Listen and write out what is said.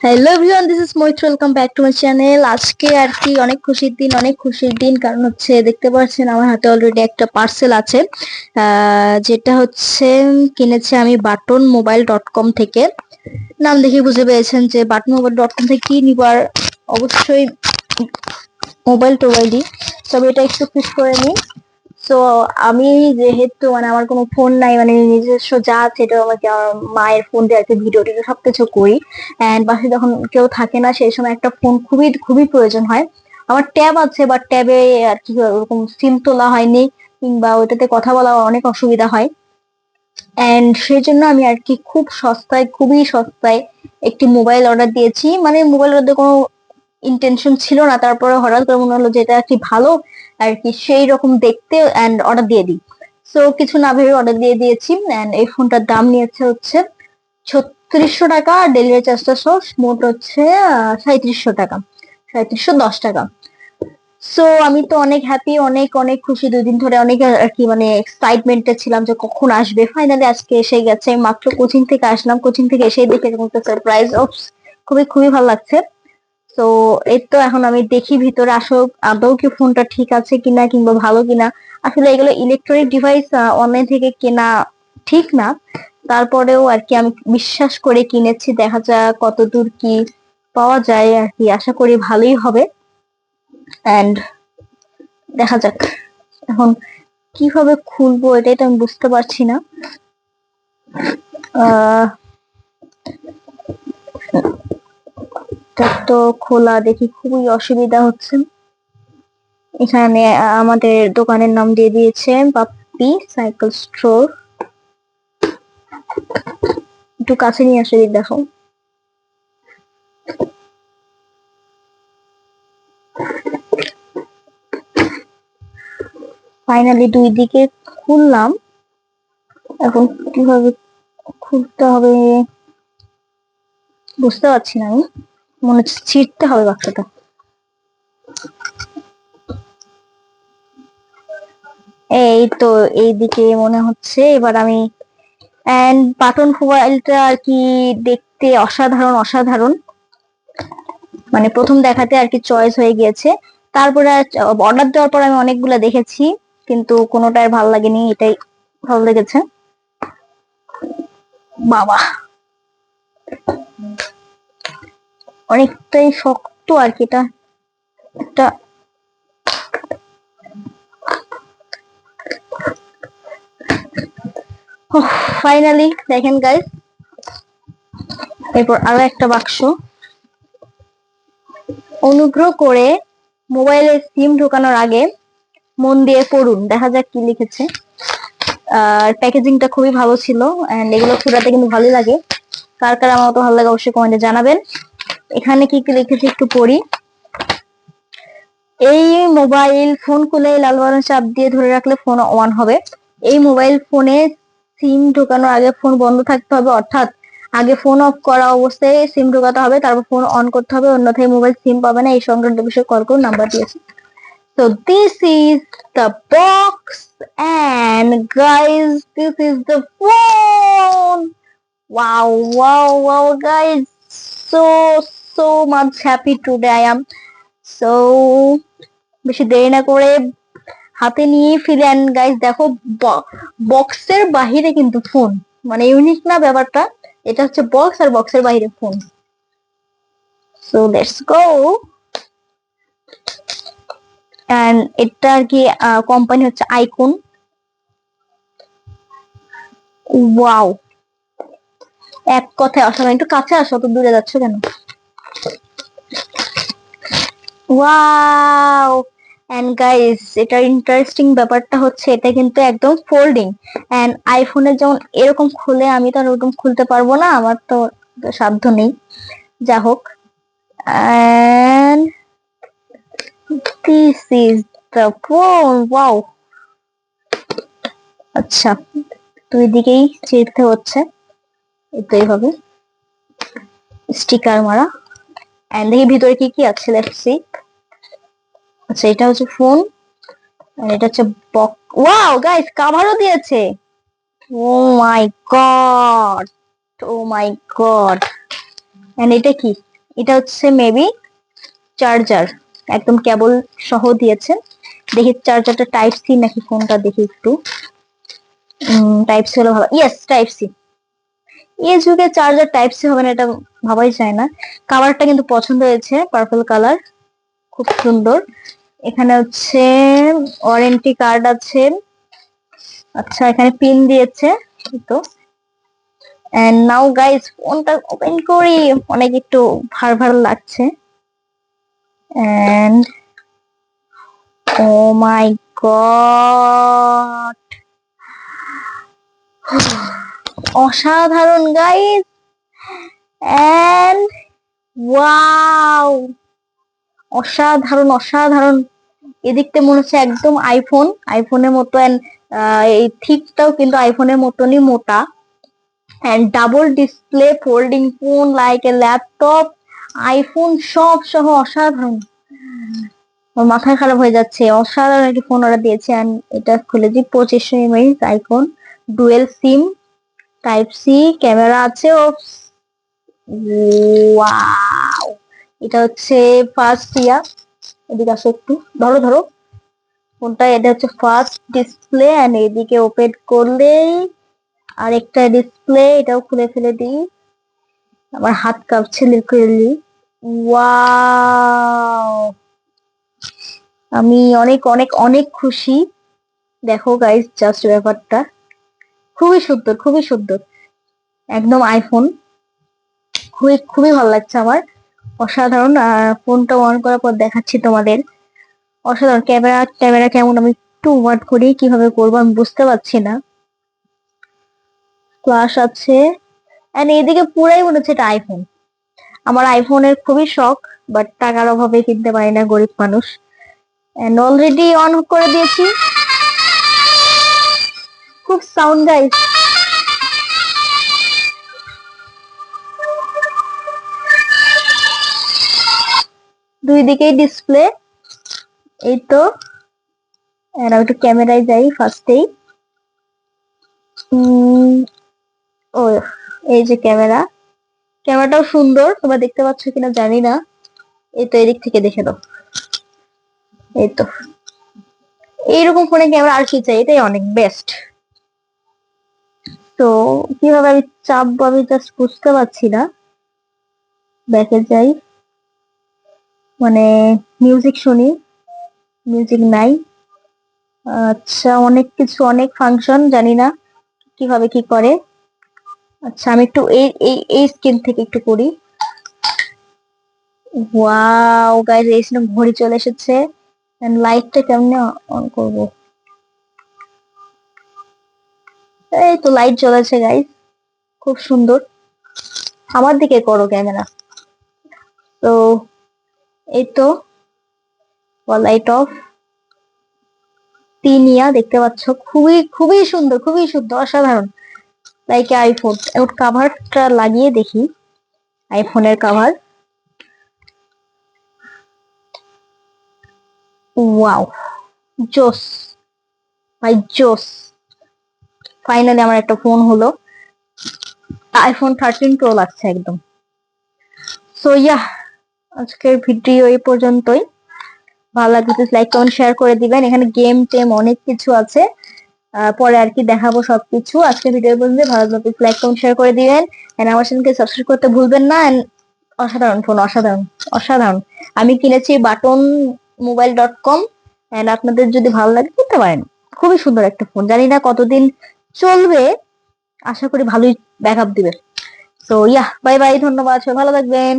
Hello everyone this is Maitra welcome back to my channel আজকে আর কি অনেক খুশির দিন, অনেক খুশির দিন। কারণ হচ্ছে, দেখতে পাচ্ছেন, আমার হাতে অলরেডি একটা পার্সেল আছে। যেটা হচ্ছে, কিনেছি আমি বাটন মোবাইল ডট কম থেকে। নাম দেখে বুঝে পেয়েছেন যে বাটন মোবাইল ডট কম থেকে কি নিবার অবশ্যই মোবাইল টোবাইলই। তবে এটা একটু খুশ করে নিই। তো আমি যেহেতু মানে আমার কোনো ফোন নাই মানে নিজস্ব যা আছে আমাকে আমার মায়ের ফোন দিয়ে আর কি ভিডিও টিডিও সবকিছু করি। এন্ড বাসায় যখন কেউ থাকে না, সেই সময় একটা ফোন খুবই খুবই প্রয়োজন হয়। আমার ট্যাব আছে বাট ট্যাবে আর কি ওরকম সিম তোলা হয়নি, কিংবা ওইটাতে কথা বলা অনেক অসুবিধা হয়। এন্ড সেই জন্য আমি আর কি খুব সস্তায়, খুবই সস্তায় একটি মোবাইল অর্ডার দিয়েছি। মানে মোবাইল অর্ডার কোনো ইন্টেনশন ছিল না, তারপরে হঠাৎ করে মনে হলো যে এটা কি ভালো। আর কি, সেই রকম দেখতে এন্ড অর্ডার দিয়ে দিই। সো কিছু না ভেবে অর্ডার দিয়ে দিয়েছি এন্ড এই ফোনটার দাম নিয়েছে হচ্ছে ছত্রিশশো টাকা আর ডেলিভারি চার্জটা সহ মোট হচ্ছে সাঁত্রিশশো টাকা সাঁত্রিশশো দশ টাকা। সো আমি তো অনেক হ্যাপি অনেক অনেক খুশি। দুই দিন ধরে অনেক আর কি মানে এক্সাইটমেন্টে ছিলাম যে কখন আসবে। ফাইনালি আজকে এসে গেছে। মাত্র কোচিং থেকে আসলাম। কোচিং থেকে এসেই দেখে সারপ্রাইজ খুবই খুবই ভালো লাগছে। তো এই তো এখন আমি দেখি ভিতরে আসো, আদৌ কি ফোনটা ঠিক আছে কিনা কিংবা ভালো কিনা। আসলে এগুলো ইলেকট্রনিক ডিভাইস অনলাইন থেকে কেনা ঠিক না। তারপরেও আর কি আমি বিশ্বাস করে কিনেছি, দেখা যাক কত দূর কি পাওয়া যায় আর কি। আশা করি ভালোই হবে। এন্ড দেখা যাক এখন কীভাবে খুলবো, এটাই তো আমি বুঝতে পারছি না। এটা তো খোলা দেখি খুবই অসুবিধা হচ্ছে। এখানে আমাদের দোকানের নাম দিয়ে দিয়েছে বাপ্পি সাইকেল স্টোর। একটু কাছে নিয়ে আসে দেখো। ফাইনালি দুই দিকে খুললাম। এখন কীভাবে খুলতে হবে বুঝতে পারছি না আমি। মনে হচ্ছে ছিঁড়তে হবে বাক্সটা এই তো এইদিকে মনে হচ্ছে, এবার আমি এন্ড বাটন মোবাইলটা আর কি দেখতে অসাধারণ অসাধারণ। মানে প্রথম দেখাতে আর কি চয়েস হয়ে গিয়েছে। তারপরে অর্ডার দেওয়ার পর আমি অনেকগুলো দেখেছি, কিন্তু কোনোটাই ভালো লাগেনি, এটাই ভালো লেগেছে। বাবা! অনেকটাই শক্ত আর কি, এটা একটা ফাইনালি দেখেন গাইস এরপর আরও একটা বাক্স। অনুগ্রহ করে মোবাইলে সিম ঢোকানোর আগে মন দিয়ে পড়ুন, দেখা যাক কি লিখেছে। আর প্যাকেজিংটা খুবই ভালো ছিল এন্ড এগুলো খুঁড়াতে কিন্তু ভালোই লাগে। কার কার আমার তো ভালো লাগে অবশ্যই কমেন্টে জানাবেন। এখানে কি কি লিখেছে একটু পড়ি। এই মোবাইল ফোন খুলে লাল বাটন চাপ দিয়ে ধরে রাখলে ফোন অন হবে। এই মোবাইল ফোনে সিম ঢোকানোর আগে ফোন বন্ধ থাকতে হবে, অর্থাৎ আগে ফোন অফ করা অবস্থায় সিম ঢোকাতে হবে, তারপর ফোন অন করতে হবে, অন্যথায় মোবাইল সিম পাবে না, এই সংক্রান্ত বিষয়ে কল করুন নাম্বার দিয়েছি। So, this is the box and guys, this is the phone! Wow wow wow, guys, so so much happy today. I am so বেশি দেরি না করে হাতে নিয়ে ফিরে অ্যান্ড গাইস দেখো বক্সের বাহিরে কিন্তু ফোন মানে ইউনিক না ব্যাপারটা, এটা হচ্ছে বক্স আর বক্সের বাইরে phone so let's go and এটা আর কি কোম্পানি হচ্ছে আইকন ওয়াও এক কথায় অসাধারণ, একটু কাছে আসো তো দূরে যাচ্ছ কেন? ওয়াও এন্ড গাইস এটা ইন্টারেস্টিং ব্যাপারটা হচ্ছে, এটা কিন্তু একদম ফোল্ডিং এন্ড আইফোনের যেমন এরকম খুলে, আমি তো আর ওরকম খুলতে পারব না, আমার তো সাধ্য নেই। যা হোক। And this is the phone wow আচ্ছা দুই দিকেই চিরতে হচ্ছে। তো এইভাবে। স্টিকার মারা। এন্ড দেখি ভিতরে কি কি আছে লেটস সি আচ্ছা এটা হচ্ছে ফোন আর এটা হচ্ছে বক ওয়াও গাইস কাভারও দিয়েছে। ও my god oh my god and এটা কি? এটা হচ্ছে মেবি চার্জার একদম কেবল সহ দিয়েছে দেখি চার্জারটা টাইপ সি নাকি ফোনটা দেখি একটু। টাইপ সি হলে ভালো। ইয়েস টাইপ সি এই যুগে চার্জার টাইপ সি হবে না, এটা ভাবাই যায় না। কালারটা কিন্তু পছন্দ হয়েছে পার্পল কালার খুব সুন্দর। এখানে হচ্ছে ওয়ারেন্টি কার্ড আছে। আচ্ছা এখানে পিন দিয়েছে তো। এন্ড নাও গাইস ফোনটা ওপেন করি। অনেক একটু ভার ভার লাগছে। এন্ড ও মাই গড অসাধারণ গাইস এন্ড ওয়াও অসাধারণ অসাধারণ। এদিকতে মনে হচ্ছে একদম আইফোন আইফোনের মতো আহ, এই থিকটাও কিন্তু আইফোনের মতনই মোটা। And double display folding phone like a laptop iPhone সব সহ অসাধারণ। আমার মাথায় খারাপ হয়ে যাচ্ছে। অসাধারণ একটি ফোন অর্ডার দিয়েছে and এটা খুলেছি পঁচিশশো M H iPhone dual SIM type C camera আছে ও ওয়াও এটা হচ্ছে ফার্স্ট ইয়া এদিকে আসো একটু। ধরো ধরো। ফোনটা এটা হচ্ছে ফার্স্ট ডিসপ্লে এন্ড এদিকে ওপেন করলেই আরেকটা ডিসপ্লে এটাও খুলে ফেলে দিই। আমার হাত কাঁপছে লিকুইডলি ওয়াও আমি অনেক অনেক অনেক খুশি। দেখো গাইস জাস্ট ব্যাপারটা। খুবই সুন্দর খুবই সুন্দর। একদম আইফোন খুবই খুবই ভালো লাগছে আমার। অসাধারণ, আর ফোনটা অন করার পর দেখাচ্ছি তোমাদের। অসাধারণ, ক্যামেরা ক্যামেরা কেমন? আমি একটু ওয়াট করি, কীভাবে করব আমি বুঝতে পারছি না। ফ্লাশ আছে। এন্ড এদিকে পুরাই মনে হচ্ছে এটা আইফোন আমার আইফোনের খুবই শখ বাট টাকার অভাবে কিনতে পারি না, গরিব মানুষ। এন্ড অলরেডি অন করে দিয়েছি। খুব সাউন্ড গাইস দুই দিকেই ডিসপ্লে এই তো। আর একটু ক্যামেরায় যাই ফার্স্টেই ও, এই যে ক্যামেরা ক্যামেরাটাও সুন্দর, তোমরা দেখতে পাচ্ছ কিনা জানি না। এই তো এদিক থেকে দেখে দাও এই তো। এইরকম ফোনে ক্যামেরা আর কি চাই? এটাই অনেক বেস্ট তো, কীভাবে আমি চাপবো আমি জাস্ট বুঝতে পারছি না। ব্যাকে যাই। মানে মিউজিক শুনি মিউজিক নাই। আচ্ছা অনেক কিছু, অনেক ফাংশন জানি না কীভাবে কি করে। আচ্ছা আমি একটু এই এই এই স্ক্রিন থেকে একটু করি ওয়াও গাইস এই সিনে ঘড়ি চলে এসেছে। এন্ড লাইটটা কেমনে অন করব? এই তো লাইট জ্বলেছে গাইস খুব সুন্দর। আমার দিকে করো ক্যামেরা। তো এই তো লাইট অফ। তিনিয়া দেখতে পাচ্ছ, খুবই খুবই সুন্দর খুবই সুন্দর, অসাধারণ। লাইক আইফোন ওর কাভারটা লাগিয়ে দেখি আইফোনের কাভার ওয়াও জোস ভাই জোস। ফাইনালি আমার একটা ফোন হলো। আইফোন থার্টিন প্রো লাগছে একদম। সো ইয়া আজকের ভিডিও এই পর্যন্তই। ভালো লাগলে প্লিজ লাইক কমেন্ট শেয়ার করে দিবেন। এখানে গেম টেম অনেক কিছু আছে। পরে আর কি দেখাবো সবকিছু। আজকে ভিডিও পর্যন্ত ভালো লাগলে প্লিজ লাইক কমেন্ট শেয়ার করে দিবেন। এন্ড আমার চ্যানেলকে সাবস্ক্রাইব করতে ভুলবেন না। অসাধারণ ফোন অসাধারণ অসাধারণ। আমি কিনেছি button mobile dot com and আপনাদের যদি ভালো লাগে কিনতে পারেন। খুবই সুন্দর একটা ফোন জানি না কতদিন চলবে। আশা করি ভালোই ব্যাকআপ দিবে। তো ইয়া বাই বাই ধন্যবাদ। সবাই ভালো থাকবেন।